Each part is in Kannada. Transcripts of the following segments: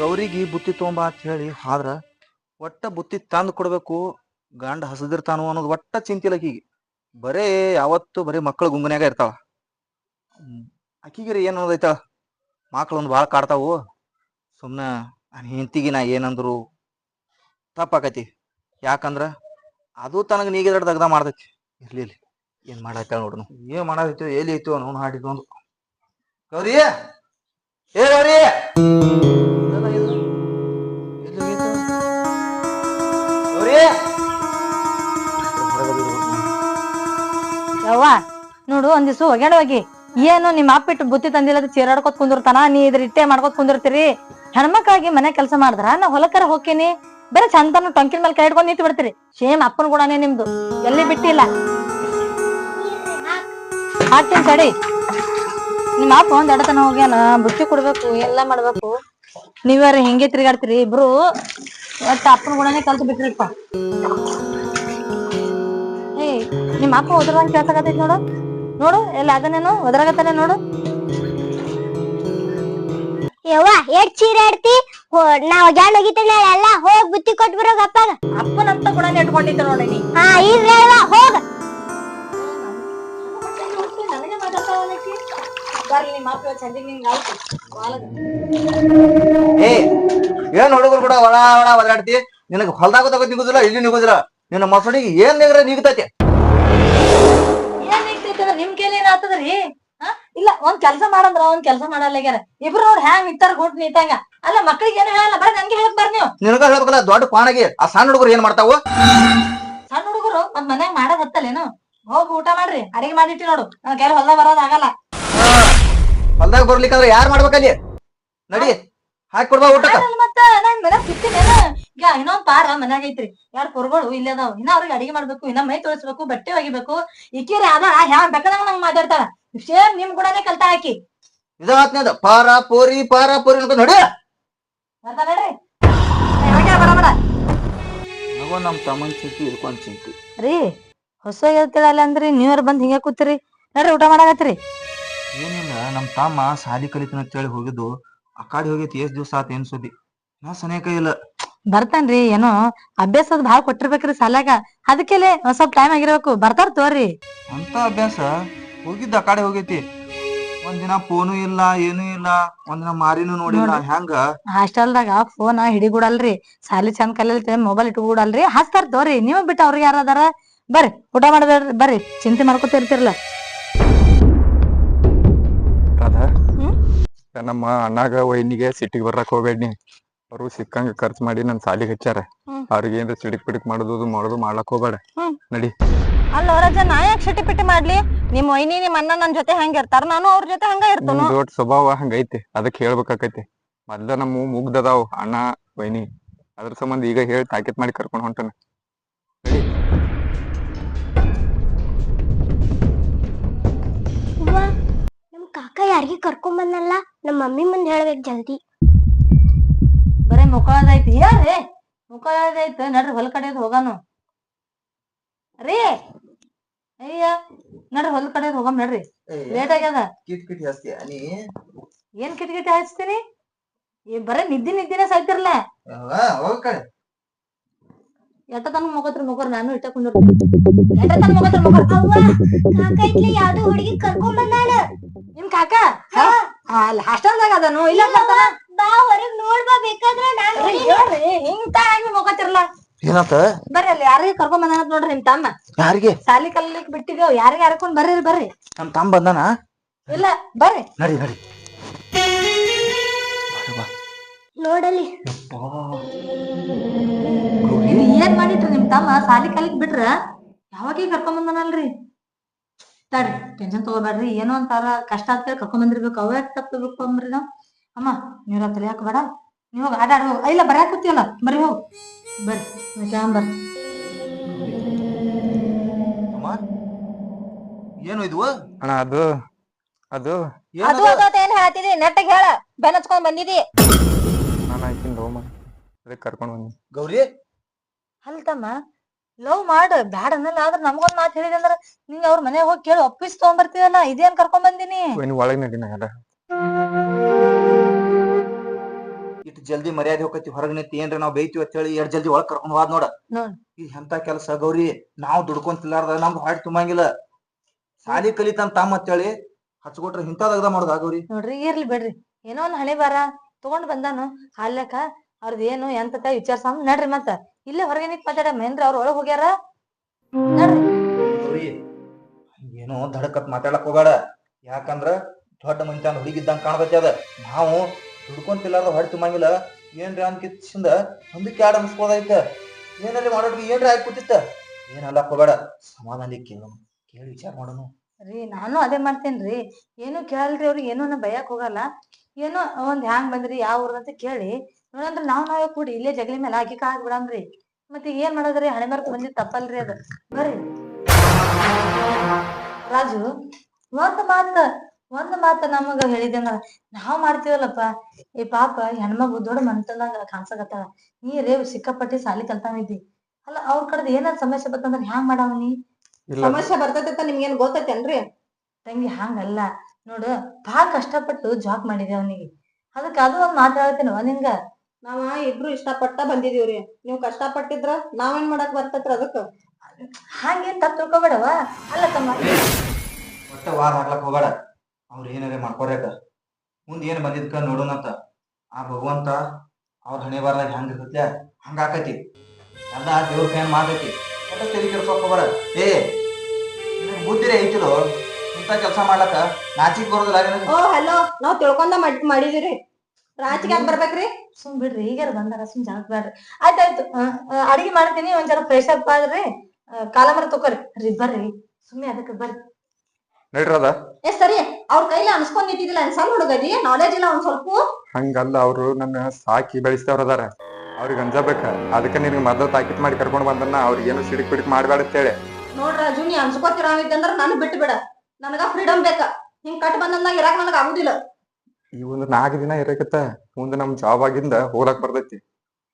ಗೌರಿಗೆ ಬುತ್ತಿ ತೊಗೊಂಬ ಅಂತ ಹೇಳಿ, ಆದ್ರ ಒಟ್ಟ ಬುತ್ತಿ ತಂದು ಕೊಡ್ಬೇಕು, ಗಂಡ ಹಸದಿರ್ತಾನು ಅನ್ನೋದು ಒಟ್ಟ ಚಿಂತಿಲ್ಲ ಆಕಿಗೆ ಬರೇ ಯಾವತ್ತು ಬರೀ ಮಕ್ಕಳು ಗುಂಗನ್ಯಾಗ ಇರ್ತಾಳ. ಹ್ಮ್. ಏನು ಅನ್ನೋದೈತ ಒಂದು ಭಾಳ ಕಾಡ್ತಾವು. ಸುಮ್ನ ನನ್ನ ನಾ ಏನಂದ್ರು ತಪ್ಪಾಕತಿ. ಯಾಕಂದ್ರ ಅದು ತನಗೆ ನೀಗಿದ ದಗ್ದ ಮಾಡ್ತೈತಿ. ಇರ್ಲಿ ಇರ್ಲಿ. ಏನ್ ಮಾಡತ್ತ ನೋಡ್ನು ಏನ್ ಮಾಡಾಯ್ತು ಎಲ್ಲಿ ಐತೋ ಅವ್ನು ಹಾಡಿದ್ದು ಒಂದು. ಗೌರಿ! ಏ ಗೌರಿ! ಯವ್ವ ನೋಡು, ಒಂದ್ ದಿವ್ಸ ಒಗ್ಯಾಡ ಹೋಗಿ. ಏನು ನಿಮ್ಮ ಅಪ್ಪ ಇಟ್ಟು ಬುತ್ತಿ ತಂದಿಲ್ಲ ಚೀರಾಡ್ಕೊತ್ ಕುಂದಿರ್ತಾನ? ನೀ ಇದ್ರ ಇಟ್ಟೆ ಮಾಡ್ಕೊತ್ ಕುಂದಿರ್ತೀರಿ? ಹೆಣ್ಮಕ್ಕಾಗಿ ಮನೆ ಕೆಲಸ ಮಾಡಿದ್ರ? ನಾ ಹೊಲಕರ ಹೋಗ್ತೀನಿ ಬೇರೆ ಚಂದನ ಟೊಂಕಿನ ಮೇಲೆ ಕೈ ಹಿಡ್ಕೊಂಡ್ ನಿಂತು ಬಿಡ್ತೀರಿ. ಸೇಮ್ ಅಪ್ಪನ ಗುಣನೇ ನಿಮ್ದು. ಎಲ್ಲಿ ಬಿಟ್ಟಿಲ್ಲ ಹಾಕ್ತೀನಿ ತಡಿ. ನಿಮ್ಮ ಅಪ್ಪ ಒಂದ್ ಎಡತನ ಹೋಗ್ಯಾನ, ಬುತ್ತಿ ಕೊಡ್ಬೇಕು, ಎಲ್ಲ ಮಾಡ್ಬೇಕು. ನೀವ್ಯಾರ ಹಿಂಗೆ ತಿರ್ಗಾಡ್ತೀರಿ? ಇಬ್ರು. ಒಟ್ಟ ಅಪ್ಪನ ಗುಣನೇ ಕಲ್ತು ಬಿಟ್ರಿಪ್ಪ. ನಿಮ್ಮ ಅಪ್ಪ ಒದ್ರದಂಗ ಕೇಳ್ಸಕತ್ತೈತಿ ನೋಡು. ನೋಡು ಎಲ್ಲ ಅದನ್ನೇನು ಒದ್ರಾಗತ್ತಾನೆ ನೋಡು. ಯವ್ವ ಎಷ್ಟ್ ಚೀರಾಡ್ತಿ ಹೋ ನಾ ಒಗ್ಯಾಣ ಹೋಗಿತ್ತೇನೆ ಎಲ್ಲ ಹೋಗ್ ಬುತ್ತಿ ಕೊಟ್ಬಿರೋಗ ಅಪ್ಪಗ. ಅಪ್ಪನಂತ ಗುಣನೇ ಇಟ್ಕೊಂಡಿದ್ದೆ ನೋಡಿ ನೀ. ಹಾ ಇರ್ಲಿ ಅಲ್ವಾ ಹೋಗ. ನನಗೆ ಮಾತಾಡ್ತಾವಲ್ಲಕಿ ಬರ್ಲಿ ನಿಮ್ಮ ಅಪ್ಪ ಚಂದಿಗೆ ನಿಂಗೆ ಆಯ್ತು ಏ ಏನ್ ಹುಡುಗರು ಕೂಡ ಒಳ ಒಳ ಒದಾಡ್ತಿ ನಿನಗ ಹೊಲ್ದಾಗ ತಗೋದ್ ನಿಗುದಿಲ್ಲ ಇಲ್ಲಿ ನಿಗುದಿಲ್ಲ. ನಿನ್ನ ಮಸಡಿಗೆ ಏನ್ ನಿಗ್ರ ನಿಗ್ತೈತಿ? ಆತದ್ರಿ ಹಾ? ಇಲ್ಲ ಒಂದ್ ಕೆಲಸ ಮಾಡಂದ್ರ ಒಂದ್ ಕೆಲಸ ಮಾಡಲ್ಲ ಇಬ್ರು ನೋಡ್ ಹ್ಯಾಂಗ್ ನಿಂತಾರ ಗುಟ್ ನಿಂತಂಗ. ಅಲ್ಲ ಮಕ್ಳಿಗೆ ಏನು ಹೇಳಲ್ಲ ಬರ ನನ್ಗೆ ಹೇಳಕ್ ಬರ್ ನೀವು. ನಿನಗ ಹೇಳ್ಬೇಕಲ್ಲ ದೊಡ್ಡ ಪಾಣಗಿ. ಆ ಸಣ್ಣ ಹುಡುಗರು ಏನ್ ಮಾಡ್ತಾವ? ಸಣ್ಣ ಹುಡುಗರು ಒಂದ್ ಮನ್ಯಾಗ ಮಾಡೋದ್ ಹತ್ತಲ್ಲೇನು? ಹೋಗಿ ಊಟ ಮಾಡ್ರಿ ಅಡಿಗೆ ಮಾಡಿಟ್ಟಿ ನೋಡು. ನನ್ ಕೈಲಿ ಹೊಲ್ದಾಗ ಬರೋದ್ ಆಗಲ್ಲ. ಹೊಲ್ದಾಗ ಬರ್ಲಿಕ್ಕಂದ್ರ ಯಾರ್ ಮಾಡ್ಬೇಕಲ್ಲಿ? ನಡಿ ಹಾಕಿ ಕೊಡ್ಬಾ ಊಟ ಮತ್ತ ನಾನ್ ಮನ್ಯಾಗ ಈಗ ಇನ್ನೊಂದ್ ಪಾರ ಮನ್ಯಾಗ ಐತ್ರಿ. ಯಾರ ಪೊರ್ಗಳು ಇಲ್ಲೇ ಅದಾವ. ಇನ್ನ ಅವ್ರಿಗೆ ಅಡಿಗೆ ಮಾಡ್ಬೇಕು ಇನ್ನ ಮೈ ತೋರಿಸ್ಬೇಕು ಬಟ್ಟೆ ಒಗಿಬೇಕು. ಇಕ್ಕಿರಿ ಅದ ಯಾವ ಬೇಕಾದಂಗ ನಂಗ್ ಮಾತಾಡ್ತಾಳ. ಸೇಮ್ ನಿಮ್ ಕೂಡನೇ ಕಲ್ತಾ ಹಾಕಿ ಇದ ಆತ್ನೇದ ಪಾರ ಪೋರಿ ಪಾರ ಪೋರಿ ಅನ್ಕೊಂಡ್ ನೋಡಿ ಬರಬೇಡ ನಮ್ ತಮ್ಮನ್ ಚಿಂತಿ ಇದ್ಕೊಂಡ್ ಚಿಂತಿ. ರೀ ಹೊಸ ಹೇಳ್ತಿಳಲ್ಲ ಅಂದ್ರಿ ನೀವ್ಯಾರ ಬಂದ್ ಹಿಂಗ ಕೂತಿರಿ? ನೋಡ್ರಿ ಊಟ ಮಾಡಾಕತ್ರಿ. ಏನಿಲ್ಲ ನಮ್ ತಮ್ಮ ಸಾಲಿ ಕಲಿತನ ಅಂತೇಳಿ ಹೋಗಿದ್ದು. ಆ ಕಾಡಿ ಹೋಗೈತಿ ಎಷ್ಟ್ ದಿವ್ಸ ಆತ ಏನ್ ಸುದ್ದಿ. ನಾ ಸನೇಕ ಇಲ್ಲ. ಬರ್ತಾನ್ರಿ ಏನೋ ಅಭ್ಯಾಸದ್ ಭಾಳ ಕೊಟ್ಟಿರ್ಬೇಕ್ರಿ ಸಾಲ್ಯಾಗ. ಅದಕ್ಕೆಲೆ ಒಂದ್ ಸ್ವಲ್ಪ ಟೈಮ್ ಆಗಿರ್ಬೇಕು. ಬರ್ತಾರ ತೋರಿ ಅಂತ ಅಭ್ಯಾಸ? ಹೋಗಿದ್ದ ಆ ಕಡೆ ಹೋಗೈತಿ. ಒಂದಿನ ಫೋನು ಇಲ್ಲ ಏನೂ ಇಲ್ಲ. ಒಂದಿನ ಮಾರಿನೂ ನೋಡಿಲ್ಲ. ಹೆಂಗ ಹಾಸ್ಟೆಲ್ದಾಗ ಫೋನ್ ಹಿಡಿಗೂಡಲ್ರಿ. ಸಾಲಿ ಚಂದ ಕಲಿಯಲ್ತೆ ಮೊಬೈಲ್ ಇಟ್ಕೊಡಲ್ರಿ. ಹಾಸ್ತಾರ ತೋರಿ ನೀವ್ ಬಿಟ್ಟು ಅವ್ರಿಗೆ ಯಾರ ಅದಾರ? ಬರ್ರಿ ಊಟ ಮಾಡ್ಬೇಡ್ರಿ. ಬರ್ರಿ ಚಿಂತೆ ಮಾಡ್ಕೊತಿರ್ತಿರಲ್ಲ ರಾಧಾ ಹ್ಮ್? ನಮ್ಮ ಅಣ್ಣಾಗ ವೈನಿಗೆ ಸಿಟ್ಟಿಗೆ ಬರ್ರಕ್ ಹೋಗ್ಬೇಡಿ ಅವರು ಸಿಕ್ಕಂಗ ಖರ್ಚು ಮಾಡಿ ನನ್ ಸಾಲಿಗೆ ಹಚ್ಚಾರ ಹ್ಮ್. ಅವ್ರಿಗೆ ಏನ್ರ ಸಿಡಿಕ್ ಪಿಡಿಕ್ ಮಾಡೋದು ಮಾಡೋದು ಮಾಡ್ಲಕ್ ಹೋಗ್ಬೇಡ. ಹ್ಮ್. ನಡಿ. ಅಲ್ಲ ರಜ ನಾ ಯಾಕೆ ಶಟಿ ಪಿಟಿ ಮಾಡ್ಲಿ? ನಿಮ್ಮ ವೈನಿ ನಿಮ್ಮ ಅಣ್ಣ ನನ್ ಜೊತೆ ಹಂಗ ಇರ್ತಾರ ನಾನು ಅವ್ರ ಜೊತೆ ಹಂಗ ನಿಮ್ ಇರ್ತನು ದೊಡ್ಡ ಸ್ವಭಾವ ಹಂಗೈತಿ ಅದಕ್ಕೆ ಹೇಳ್ಬೇಕಾಕೈತಿ. ಮೊದ್ಲ ನಮ್ಮ ಮುಗ್ದದಾವ್ ಅಣ್ಣ ವೈನಿ. ಅದ್ರ ಸಂಬಂಧ ಈಗ ಹೇಳಿ ತಾಕೀತ್ ಮಾಡಿ ಕರ್ಕೊಂಡ್ ಹೊಂಟನ. ನಮ್ ಕಾಕ ಯಾರಿಗೆ ಕರ್ಕೊಂಡ್ ಬಂದಲ್ಲ ನಮ್ಮ ಮಮ್ಮಿ ಮುಂದೆ ಹೇಳ್ಬೇಕು ಜಲ್ದಿ. ಮುಖಳದೈತಿ ಹೇಳ್ರಿ ಮುಖಳದೈತ ನಡ್ರಿ ಹೊಲ ಕಡೆದ್ ಹೋಗಾನು. ರೀ ಅಯ್ಯ ನಡ್ರಿ ಹೊಲ ಕಡೆದ್ ಹೋಗಮ್ ನಡ್ರಿ. ಲೇಟ್ ಆಗ್ಯದ. ಕಿಟ್ ಕಿಟ್ ಕಿಟಿ ಹಚ್ತೀರಿ? ಏನ್ ಬರೇ ನಿದ್ದಿ ನಿದ್ದಿನ ಸಾಯ್ತಿರ್ಲ. ಎಟ್ಟ ತನ ಮುಗತ್ರ ಮುಗರ್ ನಾನು ಇಟ್ಟ ಕುಂದ್ರ ಎಟ್ಟ ತನ ಮುಗತ್ರ ಮುಗರ್. ಕಾಕ ಇಲ್ಲಿ ಯಾವ್ದೋ ಹುಡುಗಿ ಕರ್ಕೊಂಡ್ ಬಂದಾಳ. ನಿಮ್ ಕಾಕ? ಹಾಸ್ಟೆಲ್ದಾಗ ಅದನು ಇಲ್ಲ ಬರ್ತಾನ. ಬಾ ಹೊರಗ್ ನೋಡ್ಬಾ ಬೇಕಾದ್ರ ನಾನ್ ರೀ, ಹೇಳ್ರಿ ಹಿಂಗ್ ತಾಗಿ ಮುಗತಿರ್ಲ ಏನಾತ? ಬರ್ರಿ ಅಲ್ಲಿ ಯಾರಿಗೆ ಕರ್ಕೊಂಡ್ ಬಂದಾನ ನೋಡ್ರಿ ನಿಮ್ ತಮ್ಮ. ಯಾರಿಗೆ? ಸಾಲಿ ಕಲಿಲಿಕ್ ಬಿಟ್ಟಿದೇವ್ ಯಾರಿಗೆ ಹರ್ಕೊಂಡ್ ಬರ್ರಿ ಬರ್ರಿ. ನಮ್ ತಮ್ಮ ಬಂದಾನ? ಇಲ್ಲ ಬರ್ರಿ. ನಡಿ ನಡಿ. ಬಾ, ಬಾ. ನೋಡಲಿ ಏನ್ ಮಾಡಿಟ್ರಿ ನಿಮ್ ತಮ್ಮ? ಸಾಲಿ ಕಲಿಕ್ ಬಿಟ್ರ? ಯಾವಾಗ ಕರ್ಕೊಂಡ್ ಬಂದನಲ್ರಿ? ತಡ್ರಿ ಟೆನ್ಷನ್ ತಗೋಬೇಡ್ರಿ. ಏನೋ ಒಂಥರ ಕಷ್ಟ ಆಗ್ತಾರೆ ಕರ್ಕೊಂಡ್ ಬಂದಿರ್ಬೇಕು. ಅವ್ಯಾಕ್ ಯಾಕೆ ತಪ್ಪಬೇಕು ಅಂದ್ರಿ ನಾವ್. ಅಮ್ಮ ನೀವ್ರ ತಲೆ ಹಾಕಬೇಡ. ನೀವ್ ಹೋಗಿ ಆಟ ಆಡೋ ಹೋಗ್ ಇಲ್ಲ ಬರ ಕೂತಿಯಲ್ಲ ಬರ್ರಿ ಹೋಗ್. ಬರ್ರಿ ಬರ್ರಿ ಅಮ್ಮ ಏನು ಇದು? ಅಣ್ಣ ಅದು ಅದು. ಅದು ಅದು? ಏನು ಹೇಳ್ತಿದಿ? ನೆಟ್ಟಗ್ ಹೇಳ. ಬೆನ್ ಹಚ್ಕೊಂಡ್ ಬಂದಿದಿ. ನಾನು ಆಯ್ತೀನಿ ಲವ್ ಮಾಡಿ ಅದಕ್ಕೆ ಕರ್ಕೊಂಡು ಬಂದಿ ಗೌರಿ? ಅಲ್ತಮ್ಮ ಲವ್ ಮಾಡು. ಬ್ಯಾಡ ಅನ್ನಲ್ಲ ಆದ್ರ ನಮ್ಗೊಂದ್ ಮಾತು ಹೇಳಿದೆ ಅಂದ್ರೆ ನಿಂಗೆ ಅವ್ರ ಮನೆಗೆ ಹೋಗಿ ಕೇಳಿ ಒಪ್ಪಿಸ್ ತಗೊಂಡ್ಬರ್ತೀವಲ್ಲ ಇದೇನ್ ಕರ್ಕೊಂಡ್ ಬಂದಿನಿ? ಒಳಗೆ ನಡಿ ನಾ ಎಲ್ಲ. ಇಟ್ ಜಲ್ದಿ ಮರ್ಯಾದೆ ಹೋಗತಿ ಹೊರಗ್ ನಿಂತಿ ಏನ್ರ ನಾವ್ ಬೈತೀವಿ ಅಂತ ಹೇಳಿ ಎರಡ್ ಜಲ್ದಿ ಒಳಗ್ ಕರ್ಕೊಂಡ್ ಹೋದ್ ನೋಡ. ಈ ಎಂತ ಕೆಲಸ ಗೌರಿ ನಾವ್ ದುಡ್ಕೊಂತಿಲ್ಲಾರ್ದ ನಮ್ಗ್ ಹಾಡ್ ತುಂಬಂಗಿಲ್ಲ. ಸಾಲಿ ಕಲಿತಂತ ತಮ್ಮ ಅಂತೇಳಿ ಹಚ್ಕೊಟ್ರ ಇಂಥದಾಗ ಮಾಡುದ ಗೌರಿ? ನೋಡ್ರಿ ಇರ್ಲಿ ಬಿಡ್ರಿ. ಏನೋ ಒಂದ್ ಹಣೆ ಬಾರ ತಗೊಂಡ್ ಬಂದಾನು ಹಾಲಕ ಅವ್ರದ್ ಏನು ಎಂತ ವಿಚಾರ್ಸಮ್ ನಡ್ರಿ ಮತ್ತ. ಇಲ್ಲೇ ಹೊರಗೆ ನಿಂತ್ ಮಾತಾಡಮ್ಮ ಏನ್ರಿ ಅವ್ರ ಒಳಗ್ ಹೋಗ್ಯಾರ? ನಡ್ರಿ. ಗೌರಿ ಏನೋ ದಡಕತ್ ಮಾತಾಡಕ್ ಹೋಗಾಡ ಯಾಕಂದ್ರ ದೊಡ್ಡ ಮನಿತನ ಹುಡುಗಿದ್ದಂಗ ಕಾಣತೈತಿ ಅದ. ನಾವು ದುಡ್ಕೊಂತಿಲ್ಲಾರ್ದ ಹೊಡ್ ತುಂಬಂಗಿಲ್ಲ. ಏನ್ರಿ ಅನ್ಕಿಸಿಂದ ಒಂದಕ್ಕೆ ಎರಡು ಅನ್ಸ್ಬೋದಾಯ್ತ ಏನಲ್ಲಿ ಮಾಡೋಡ್ರಿ ಏನ್ರಿ ಆಗಿ ಕೂತಿತ್ತ? ಏನಲ್ಲ ಹೋಗಬೇಡ. ಸಮಾಧಾನ ಕೇಳೋಣ ಕೇಳಿ ವಿಚಾರ ಮಾಡೋನು. ರೀ, ನಾನು ಅದೇ ಮಾಡ್ತೇನ್ರಿ. ಏನು ಕೇಳಲ್ರಿ ಅವ್ರಿಗೆ ಏನೋ ನಾ ಬಯಕ್ ಹೋಗಲ್ಲ. ಏನೋ ಒಂದ್ ಹ್ಯಾಂಗ್ ಬಂದ್ರಿ, ಯಾವ ಊರ್ ಅಂತ ಕೇಳಿ. ನೋಡಂದ್ರ ನಾವ್ ನಾವೇ ಕೂಡಿ ಇಲ್ಲೇ ಜಗಲಿ ಮೇಲೆ ಹಾಕಿ ಕಾಕ್ ಬಿಡಮ್ರಿ ಮತ್ತೆ ಏನ್ ಮಾಡೋದ್ರಿ? ಹಣೆ ಬರ್ಕ್ ಬಂದಿದ್ ತಪ್ಪಲ್ರಿ ಅದ. ಬರ್ರಿ. ರಾಜು ಒಂದ್ ಮಾತ ಒಂದ್ ಮಾತ ನಮಗ ಹೇಳಿದಂಗ ನಾವ್ ಮಾಡ್ತೀವಲ್ಲಪ್ಪ. ಈ ಪಾಪ ಹೆಣ್ಮಗು ದೊಡ್ಡ ಮನ್ತಂದಾಗ ಕಾಣ್ಸಕತ್ತಾಳ. ನೀ ರೇ ಸಿಕ್ಕಾಪಟ್ಟಿ ಸಾಲಿ ಕಲ್ತಾನಿದ್ದಿ. ಅಲ್ಲ ಅವ್ರ ಕಡೆದ ಏನಾರ ಸಮಸ್ಯೆ ಬರ್ತಂದ್ರ ಹ್ಯಾಂಗ್ ಮಾಡಾವ ನೀ? ಸಮಸ್ಯೆ ಬರ್ತೈತೆ ನಿಮ್ಗೇನ್ ಗೊತ್ತೈತೇನ್ರಿ? ತಂಗಿ ಹಂಗಲ್ಲ. ನೋಡು ಭಾಳ ಕಷ್ಟಪಟ್ಟು ಜಾಬ್ ಮಾಡಿದೆ ಅವನಿಗೆ. ಅದಕ್ಕ ಅದು ಒಂದ್ ಮಾತಾಡತೇನವ ನಿಂಗ? ನಾವ ಇಬ್ರು ಇಷ್ಟಪಟ್ಟ ಬಂದಿದೀವ್ರಿ. ನೀವ್ ಕಷ್ಟ ಪಟ್ಟಿದ್ರ ನಾವೇನ್ ಮಾಡಕ್ ಬರ್ತೈತ್ರ ಅದಕ್ಕ? ಹಂಗೇನ್ ತಪ್ಪ ತಿಳ್ಕೊಬೇಡವ? ಅಲ್ಲ ತಮ್ಮ. ಒಟ್ಟ ವಾರ ಹಾಕ್ಲಕ್ ಹೋಗಾಡ ಅವ್ರ ಏನಾರ ಮಾಡ್ಕೊರ್ಯಾಕ? ಮುಂದ್ ಏನ್ ಬಂದಿದ್ಕ ನೋಡೋಣಂತ ಆ ಭಗವಂತ ಅವ್ರ ಹಣೆ ಬಾರ್ದಾಗ ಹೆಂಗ್ ಇರ್ತೈತ್ಲ ಹಂಗ ಆಕೈತಿ. ಎಲ್ಲ ದೇವ್ರ ಕೈ ಮಾಡೈತಿ ಒಟ್ಟ ತೆಲಿ ಕೆಡ್ಸೋಕ್ ಬರ ಏ ನಿನಗ್ ಬುದ್ಧಿರೇ ಐತಿಲೋ? ಇಂಥ ಕೆಲಸ ಮಾಡ್ಲಕ್ಕ ನಾಚಿಕ್ ಬರೋದಿಲ್ಲ ನಿನಗ್? ಓ ಹಲೋ ನಾವ್ ತಿಳ್ಕೊಂಡ ಮಾಡ್- ಮಾಡಿದಿರಿ ರಾಜಿಗೆ ಯಾಕೆ ಬರ್ಬೇಕ್ರಿ? ಸುಮ್ ಬಿಡ್ರಿ ಈಗಾರ ಬಂದಾರ ಸುಮ್ ಜಾಗ ಬ್ಯಾಡ್ರಿ ಆಯ್ತಾಯ್ತು. ಆ, ಆ, ಅಡಿಗೆ ಮಾಡ್ತೀನಿ ಒಂದ್ ಜರ ಫ್ರೆಶ್ ಅಪ್ ಆದ್ರಿ ಕಾಲ ಮರ ತಗೋರಿ ರೀ ಬರ್ರಿ. ಸುಮ್ಮನೆ ಅದಕ್ಕೆ ಬರ್ರಿ. ಏ ಸರಿ. ಅವ್ರ ಕೈಲಿ ಅನ್ಸ್ಕೊಂಡ್ ನಿಂತಿದಿಲ್ಲ ಸಣ್ಣ ಹುಡುಗದಿ ನಾಲೆಜ್ ಇಲ್ಲ ಒಂದ್ ಸ್ವಲ್ಪ. ಹಂಗಲ್ಲ ಅವರು ನನ್ನ ಸಾಕಿ ಬೆಳೆಸ್ತವ್ರ ಅದಾರ. ಅವ್ರಿಗೆ ಅಂಜಬೇಕ ಅದಕ್ಕೆ ನಿನಗೆ ಮೊದಲು ತಾಕೀತ್ ಮಾಡಿ ಕರ್ಕೊಂಡ್ ಬಂದನ್ನ ಅವ್ರಿಗೆ ಏನು ಸಿಡಿಕ್ ಪಿಡಿಕ್ ಮಾಡ್ಬೇಡ ಅಂತೇಳಿ ನೋಡ್ರ ರಾಜು ನೀ ಅನ್ಸ್ಕೊತಿರಾವಿದ್ದಂದ್ರ ನಾನು ಬಿಟ್ಟು ಬಿಡ. ನನಗ ಫ್ರೀಡಮ್ ಬೇಕ? ಹಿಂಗ್ ಕಟ್ ಬಂದಂದಾಗ ಇರಾಕ ನನಗ ಆಗುದಿಲ್ಲ. ಈ ಒಂದು ನಾಲ್ಕು ದಿನ ಇರಕತ್ತ. ಮುಂದೆ ನಮ್ ಜಾಬ್ ಆಗಿಂದ ಹೋಗಕ್ ಬರ್ತೈತಿ.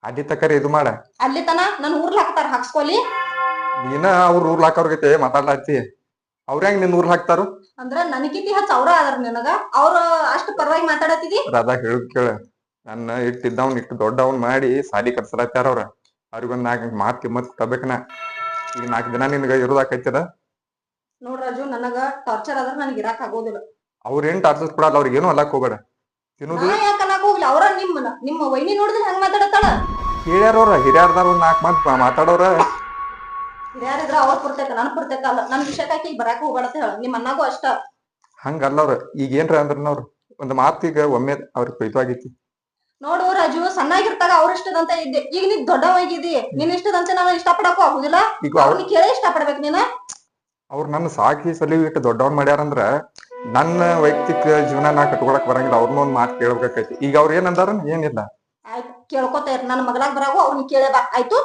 ಅಲ್ಲಿ ತಕರ ಇದು ಮಾಡ. ಅಲ್ಲಿ ತನ ನನ್ ಊರ್ಲ ಹಾಕ್ತಾರ ಹಾಕ್ಸ್ಕೊಲಿ. ನೀನ ಅವ್ರ ಊರ್ಲ ಹಾಕೋರ್ಗೈತೆ ಮಾತಾಡ್ಲಾತಿ ಅವ್ರ ಹೆಂಗ್ ನಿನ್ ಊರ್ ಹಾಕ್ತಾರು? ಅಂದ್ರ ನನಗಿಂತ ಹಚ್ಚ ಅವ್ರ ಅದಾರ ನಿನಗ. ಅವ್ರ ಅಷ್ಟ್ ಪರವಾಗಿ ಮಾತಾಡತಿದಿ ರಾಧಾ ಹೇಳು ಕೇಳ. ನನ್ನ ಇಟ್ಟಿದ್ದವನ್ ಇಟ್ಟು ದೊಡ್ಡವನ್ ಮಾಡಿ ಸಾಲಿ ಕಟ್ಸಲತ್ತಾರ ಅವ್ರ. ಅವ್ರಿಗೊಂದ್ ನಾಲ್ಕು ಮಾತ್ ಕಿಮ್ಮತ್ ಕೊಡ್ಬೇಕನ ಈಗ ನಾಲ್ಕು ದಿನ ನಿನ್ಗ ಇರೋದಾಕೈತದ ನೋಡ್ ರಾಜು ನನಗ ಟಾರ್ಚರ್ ಆದ್ರ ನನಗೆ ಇರಾಕ್ ಆಗೋದಿಲ್ಲ. ಅವ್ರ ಏನ್ ಟಾರ್ಚರ್ ಕೊಡಲ್ಲ ಅವ್ರಿಗೆ ಏನು ಅಲ್ಲಕ್ ಹೋಗ್ಬೇಡ. ತಿನ್ನೋದು? ನಾ ಯಾಕ ಅನ್ನಕ್ ಹೋಗ್ಲಿ? ಅವ್ರ ನಿಮ್ಮ ನಿಮ್ಮ ವೈನಿ ನೋಡಿದ್ರೆ ಹಂಗ ಮಾತಾಡತ್ತಾಳ? ಕೇಳ್ಯಾರವ್ರ ಹಿರಿಯರ್ದಾರ ಒಂದ್ ನಾಲ್ಕು ಮಾತ್ ಮಾತಾಡೋರ. ಯಾರಿದ್ರ ಅವ್ರ ಪುರ್ತೇಕ ನನ್ ಪುರ್ತೇಕ ಅಲ್ಲ. ನನ್ ವಿಷಯಕ್ಕಾಕಿ ಈಗ ಬರಾಕ ಹೋಗ್ಬೇಡತ್ತ ಹೇಳ. ನಿಮ್ ಅಣ್ಣಗೂ ಅಷ್ಟ. ಹಂಗಲ್ಲ ಅವ್ರ ಈಗ ಏನ್ರ ಅಂದ್ರನವ್ರು ಒಂದ್ ಮಾತಿಗ ಒಮ್ಮೆ ಅವ್ರಿಗೆ ಕೊಯ್ತವಾಗೈತಿ ನೋಡು ರಾಜು ಸಣ್ಣಾಗಿರ್ತಾಗ ಅವ್ರ ಇಷ್ಟದಂತ ಇದ್ದೆ. ಈಗ ನೀ ದೊಡ್ಡವಾಗಿದ್ದಿ. ನಿನ್ ಇಷ್ಟದಂತೆ ನಾನು ಇಷ್ಟಪಡಕ್ಕೂ ಆಗುದಿಲ್ಲ. ಈಗ ಅವ್ರ ಅವ್ರನ್ನ ಕೇಳೇ ಇಷ್ಟಪಡ್ಬೇಕು ನೀನ. ಅವ್ರು ನನ್ನ ಸಾಕಿ ಸಲಿ ಇಟ್ಟು ದೊಡ್ಡವನ್ ಮಾಡ್ಯಾರಂದ್ರ ನನ್ನ ವೈಯಕ್ತಿಕ ಜೀವನ ನಾ ಕಟ್ಕೊಳಕ್ ಬರಂಗಿಲ್ಲ. ಅವ್ರನ್ನ ಒಂದ್ ಮಾತು ಕೇಳ್ಬೇಕಾಕೈತಿ. ಈಗ ಅವ್ರ ಏನಂದಾರ ಏನಿಲ್ಲ. ಆಯ್ತು ಕೇಳ್ಕೊತ ಇರ್. ನನ್ನ ಮಗಳಾಗ್ ಬರಾಗು ಅವ್ರನ್ನ ಕೇಳೇ ಬಾ. ಆಯ್ತು?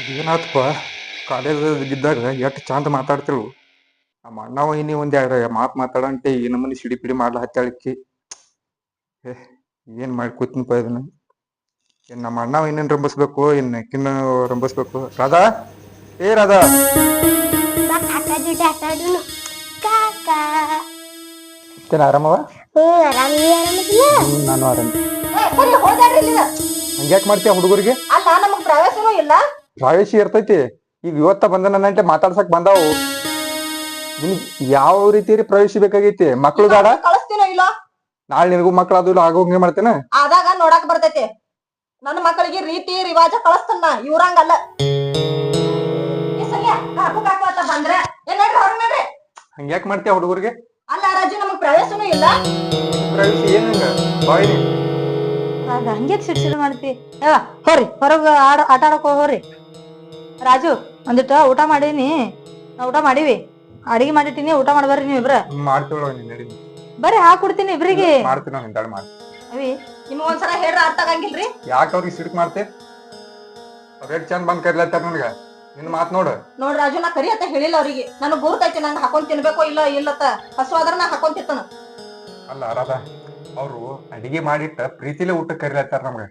ಇದೇನಾತಪ್ಪ? ಕಾಲೇಜ್ ಇದ್ದಾಗ ಎಷ್ಟು ಚಂದ ಮಾತಾಡ್ತಿಳು ನಮ್ಮ ಅಣ್ಣ ಇನ್ನಿ ಒಂದ್ ಎರಡು ಮಾತು ಮಾತಾಡಂತೆ ಈ ಮನೆ ಸಿಡಿ ಪಿಡಿ ಮಾಡ್ಲ ಹತ್ತಾಳಿಕ್ಕಿ ಏ ಏನ್ ಮಾಡಿ ಕೂತಿನಪ್ಪ ಇದನ್ನ? ಏನ್ ನಮ್ಮ ಅಣ್ಣವ ಇನ್ನೇನು ರಂಬಸ್ಬೇಕು? ಇನ್ನು ಕಿನ್ನ ರಂಬಸ್ಬೇಕು? ರಾಧಾ? ಏ ರಾಧಾ? ಏನ್ ಆರಾಮವ? ನಾನು ಆರಾಮ. ಹಂಗ್ಯಾಕ್ ಮಾಡ್ತೀಯ ಹುಡುಗರಿಗೆ? ಅಲ್ಲ ನಮಗೆ ಪ್ರವೇಶನೂ ಇಲ್ಲ. ಪ್ರಾವೇಶಿ ಇರ್ತೈತಿ. ಈಗ ಇವತ್ತ ಬಂದ ನನ್ನಂತೆ ಮಾತಾಡ್ಸಕ್ ಬಂದಾವು. ನಿನ್ ಯಾವ ರೀತಿ ಪ್ರವೇಶ ಬೇಕಾಗೈತಿ? ಮಕ್ಳು ಬೇಡ? ಕಳಿಸ್ತೀನೋ ಇಲ್ಲ? ನಾಳೆ ನಿನಗೂ ಮಕ್ಳು ಅದು ಇಲ್ಲ ಆಗೋಂಗೆ ಮಾಡ್ತೇನೆ? ಆದಾಗ ನೋಡಕ್ ಬರ್ತೈತಿ. ನನ್ನ ಮಕ್ಕಳಿಗೆ ರೀತಿ ರಿವಾಜ ಕಳಿಸ್ತನ್ನ ಇವ್ರಂಗಲ್ಲ. ಏ, ಸಲ್ಯ, ಕಾಕು ಕಾಕು ಅಂತ ಬಂದ್ರೆ? ಏನ್ ನೋಡ್ರಿ ಹೊರಗ್ ನೋಡ್ರಿ. ಹಂಗ್ಯಾಕ್ ಮಾಡ್ತೀಯ ಹುಡುಗರಿಗೆ? ಅಲ್ಲ ರಾಜು ನಮಗ್ ಪ್ರವೇಶನೂ ಇಲ್ಲ. ಪ್ರವೇಶ ಏನಂಗ ಬಾಯ್ರಿ ಹಂಗ್ಯಾಕ್ ಶಿಕ್ಷಣ ಮಾಡ್ತಿ? ಹೋರಿ ಹೊರಗ ಆಡ ಆಟ ಆಡಕ್ ಹೋಗ್ರಿ ರಾಜು ಒಂದಿಟ್ಟ ಊಟ ಮಾಡೀನಿ. ನಾ ಊಟ ಮಾಡೀವಿ. ಅಡಿಗೆ ಮಾಡಿಟ್ಟಿನಿ ಊಟ ಮಾಡ್ಬರ್ರಿ ನೀವು ಇಬ್ರ ಮಾಡ್ತೀವಳ ನೀನ್ ನಡಿ ಬರ್ರಿ ಹಾಕೊಡ್ತೀನಿ ಇಬ್ರಿಗೆ. ಮಾಡ್ತೀನಿ ನಾನು ಹಿಂದಾಳ ಮಾಡಿ. ಅವಿ ನಿಮ್ಗ್ ಒಂದ್ಸಲ ಹೇಳ್ರ ಅರ್ಥ ಆಗಂಗಿಲ್ರಿ? ಯಾಕೆ ಅವ್ರಿಗೆ ಸಿಡಕ್ ಮಾಡ್ತೆ? ಅವ್ರ ಚಂದ ಬಂದ್ ಕರಿಲತ್ತಾರ ನನಗ. ನಿನ್ ಮಾತ್ ನೋಡು. ನೋಡ್ ರಾಜು ನಾ ಕರಿ ಅಂತ ಹೇಳಿಲ್ಲ ಅವ್ರಿಗೆ. ನನಗ್ ಗುರ್ತೈತಿ ನಂಗೆ ಹಾಕೊಂಡ್ ತಿನ್ಬೇಕೋ ಇಲ್ಲ ಇಲ್ಲತ್ತ. ಹಸು ಆದ್ರ ನಾ ಹಾಕೊಂಡ್ ತಿಂತಾನ. ಅಲ್ಲ ಅರಾದ ಅವ್ರು ಅಡಿಗೆ ಮಾಡಿಟ್ಟ ಪ್ರೀತಿಲೇ ಊಟ ಕರಿಲತ್ತಾರ ನಮ್ಗ.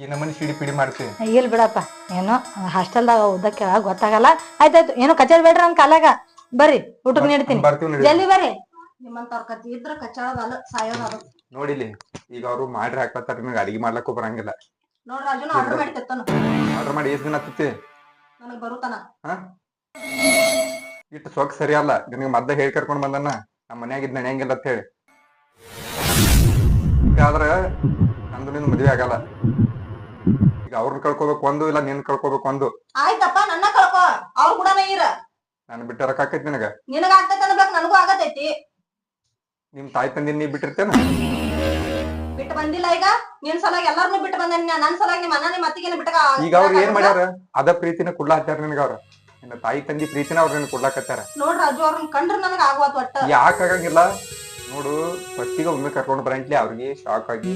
ಈ ನಮ್ಮನಿ ಸಿಡಿ ಪಿಡಿ ಮಾಡ್ತೀವಿ. ಬಿಡಪ್ಪ. ಏನೋ ಹಾಸ್ಟೆಲ್ದಾಗ ಓದಕ್ಕೆ ಗೊತ್ತಾಗಲ್ಲ. ಆಯ್ತಾಯ್ತು. ಏನೋ ಕಚೇರಿ ಬೇಡ್ರಿ ನನ್ ಕಾಲಾಗ. ಬರ್ರಿ ಊಟಕ್ಕೆ ನೀಡ್ತೀನಿ. ಬರ್ತೀವಿ ನಡಿ. ಜಲ್ದಿ ಬರ್ರಿ. ನಿಮ್ಮಂತವ್ರ ಕತಿ ಇದ್ರ ಕಚ್ಚಾಳದ ಅಲ್ಲ ಸಾಯೋದ ನೋಡಿಲಿ ಈಗ ಅವ್ರು ಮಾಡ್ರಿ ಹಾಕ್ಲತ್ತಾರ ನಿನಗೆ ಅಡಿಗೆ ಮಾಡ್ಲಕ್ಕೂ ಬರಂಗಿಲ್ಲ. ರಾಜುನ ಆರ್ಡರ್ ಮಾಡಿ ತೆತ್ತನು ಆರ್ಡರ್ ಮಾಡಿ ಎಷ್ಟ್ ದಿನ ಹತ್ತತಿ ನನಗ್ ಬರುತ್ತಾನ. ಇಟ್ಟು ಸೊಕ್ ಸರಿ ಅಲ್ಲ. ನಿನಗೆ ಮದ್ದ ಹೇಳಿ ಕರ್ಕೊಂಡ್ ಬಂದನ. ನಮ್ಮ ಮನ್ಯಾಗ ಇದ್ ನಡೆಯಂಗಿಲ್ಲ ಅಂತ ಹೇಳಿ. ಆದ್ರೆ ನಮ್ದು ನಂದು ನಿಂದು ಮದ್ವೆ ಆಗಲ್ಲ. ಈಗ ಅವ್ರನ್ನ ಕಳ್ಕೋಬೇಕು ಒಂದು ಇಲ್ಲ ನಿನ್ ಕಳ್ಕೋಬೇಕು ಒಂದು? ಆಯ್ತಪ್ಪ ನನ್ನ ಕಳ್ಕೊ. ಅವ್ರ ಕೂಡ ಇರ. ನಾನು ಬಿಟ್ಟ ರೊಕ್ಕಾಕೈತಿ ನಿನಗ? ನಿನಗ ಆಗ್ತೈತೆ ಅನ್ಬೇಕು ನನಗೂ ಆಗತೈತಿ. ನಿಮ್ ತಾಯಿ ತಂದಿ ನೀ ಬಿಟ್ಟಿರ್ತೇನ? ಬಿಟ್ಟು ಬಂದಿಲ್ಲ ಈಗ. ನಿನ್ ಸಲಾಗಿ ಎಲ್ಲಾರ್ನು ಬಿಟ್ಟು ಬಂದೇನಿ ನನ್ ಸಲಾಗಿ ನಿಮ್ಮ ಅಣ್ಣ ನಿಮ್ಮ ಅತ್ತಿಗೆನ ಬಿಟ್ಟಕ ಈಗ ಅವ್ರು ಏನ್ ಮಾಡ್ಯಾರ? ಅದ ಪ್ರೀತಿನ ಕುಡ್ಲಾ ಹಚ್ಚಾರ ನಿನಗ ಅವ್ರ. ನಿನ್ನ ತಾಯಿ ತಂದಿ ಪ್ರೀತಿನ ಅವ್ರ ನಿನ್ ಕುಡ್ಲಾಕತ್ತಾರ ನೋಡ್ ರಾಜು ಅವ್ರನ್ನ ಕಂಡ್ರ ನನಗ ಆಗುವತ್ ಒಟ್ಟ. ಯಾಕ ಆಗಂಗಿಲ್ಲ? ನೋಡು ಫಸ್ಟಿಗೆ ಒಮ್ಮೆ ಕರ್ಕೊಂಡು ಬರಂಟ್ಲಿ ಅವ್ರಿಗೆ ಶಾಕ್ ಆಗಿ.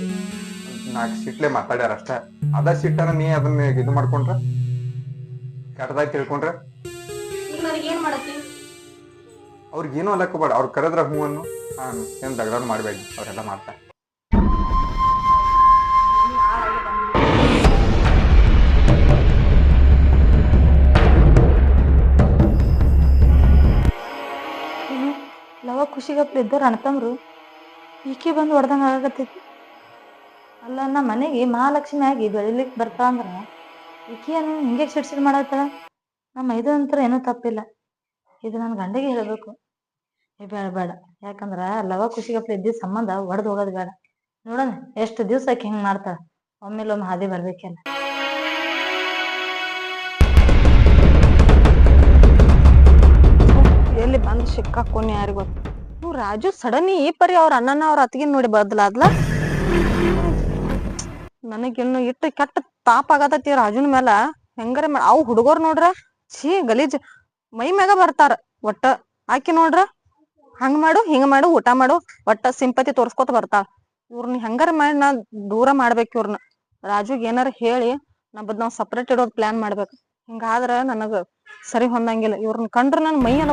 ನಾಲ್ಕು ಸಿಟ್ಲೆ ಮಾತಾಡ್ಯಾರ ಅಷ್ಟ ಅದ ಸಿಟ್ಟನ ನೀ ಅದನ್ನ ಇದು ಮಾಡ್ಕೊಂಡ್ರ? ಕೆಟ್ಟದಾಗಿ ತಿಳ್ಕೊಂಡ್ರ? ಈಗ ನನಗೆ ಬೇಡ. ಅವ್ರು ಕರೆದ್ರ ಹೂ ಅನ್ನು ನಾನು ಏನ್ ದಗದಾನು ಮಾಡಬೇಡಿ. ಅವರೆಲ್ಲ ಮಾಡ್ತಾರೆ. ಲವ ಖುಷಿಗಪ್ಲೆ ಇದ್ದವ್ರು ಅಣ್ತಂಬ್ರು ಈಕೆ ಬಂದು ಹೊಡ್ದಂಗ ಆಗತ್ತೈತಿ ಅಲ್ಲ ನಮ್ಮ ಮನೆಗೆ ಮಹಾಲಕ್ಷ್ಮಿ ಆಗಿ ಬೆಳಿಲಿಕ್ಕೆ ಬರ್ತಾ ಅಂದ್ರೆ ಈಕೆ ಏನು ಹಿಂಗೆ ಸಿಡ್ಸಿಡ್ ಮಾಡತ್ತಾಳ ನಮ್ಮ ಇದು ಅಂತರ ಏನೂ ತಪ್ಪಿಲ್ಲ. ಇದು ನನ್ನ ಗಂಡಗೆ ಹೇಳಬೇಕು. ಏ, ಬೇಡ ಬೇಡ. ಯಾಕಂದ್ರ ಲವ ಖುಷಿಗಪ್ಲೆ ಇದ್ದ ಸಂಬಂಧ ಒಡೆದು ಹೋಗೋದು ಬೇಡ. ನೋಡೋಣ, ಎಷ್ಟು ದಿವ್ಸ ಆಕಿ ಹಿಂಗ್ ಮಾಡ್ತಾಳ. ಒಮ್ಮೆಲೊಮ್ಮೆ ಹಾದಿ ಬರ್ಬೇಕೆಲ್ಲ ಎಲ್ಲಿ ಬಂದು ಸಿಕ್ಕಾಕೋನ್ ಯಾರಿಗೊತ್ತು ರಾಜು ಸಡನ್ ಈ ಪರಿ ಅವ್ರ ಅಣ್ಣನ ಅವ್ರ ಅತ್ತಿಗೆ ನೋಡಿ ಬದಲಾದ್ಲ? ನನಗಿನ್ನು ಇಟ್ಟು ಕೆಟ್ಟ ತಾಪ ಆಗತೈತಿ ರಾಜುನ ಮೇಲ ಹೆಂಗಾರ ಮಾಡ್ ಅವ್ ಹುಡುಗರ್ ನೋಡ್ರ, ಛೀ ಗಲೀಜ್. ಮೈ ಮ್ಯಾಗ ಬರ್ತಾರ ಒಟ್ಟ. ಆಕಿ ನೋಡ್ರ, ಹಂಗ ಮಾಡು, ಹಿಂಗ್ ಮಾಡು, ಊಟ ಮಾಡು, ಒಟ್ಟ ಸಿಂಪತಿ ತೋರ್ಸ್ಕೊತ ಬರ್ತಾಳ. ಇವ್ರನ್ನ ಹೆಂಗಾರ ಮಾಡಿ ನಾ ದೂರ ಮಾಡ್ಬೇಕು ಇವ್ರನ್ನ ರಾಜುಗ್ ಏನಾರ ಹೇಳಿ ನಮ್ಮದ್ ನಾವ್ ಸಪ್ರೇಟ್ ಇಡೋದ್ ಪ್ಲಾನ್ ಮಾಡ್ಬೇಕು. ಹಿಂಗಾದ್ರ ನನಗ ಸರಿ ಹೊಂದಂಗಿಲ್ಲ. ಇವ್ರನ್ನ ಕಂಡ್ರ ನನ್ ಮೈ ಎಲ್ಲ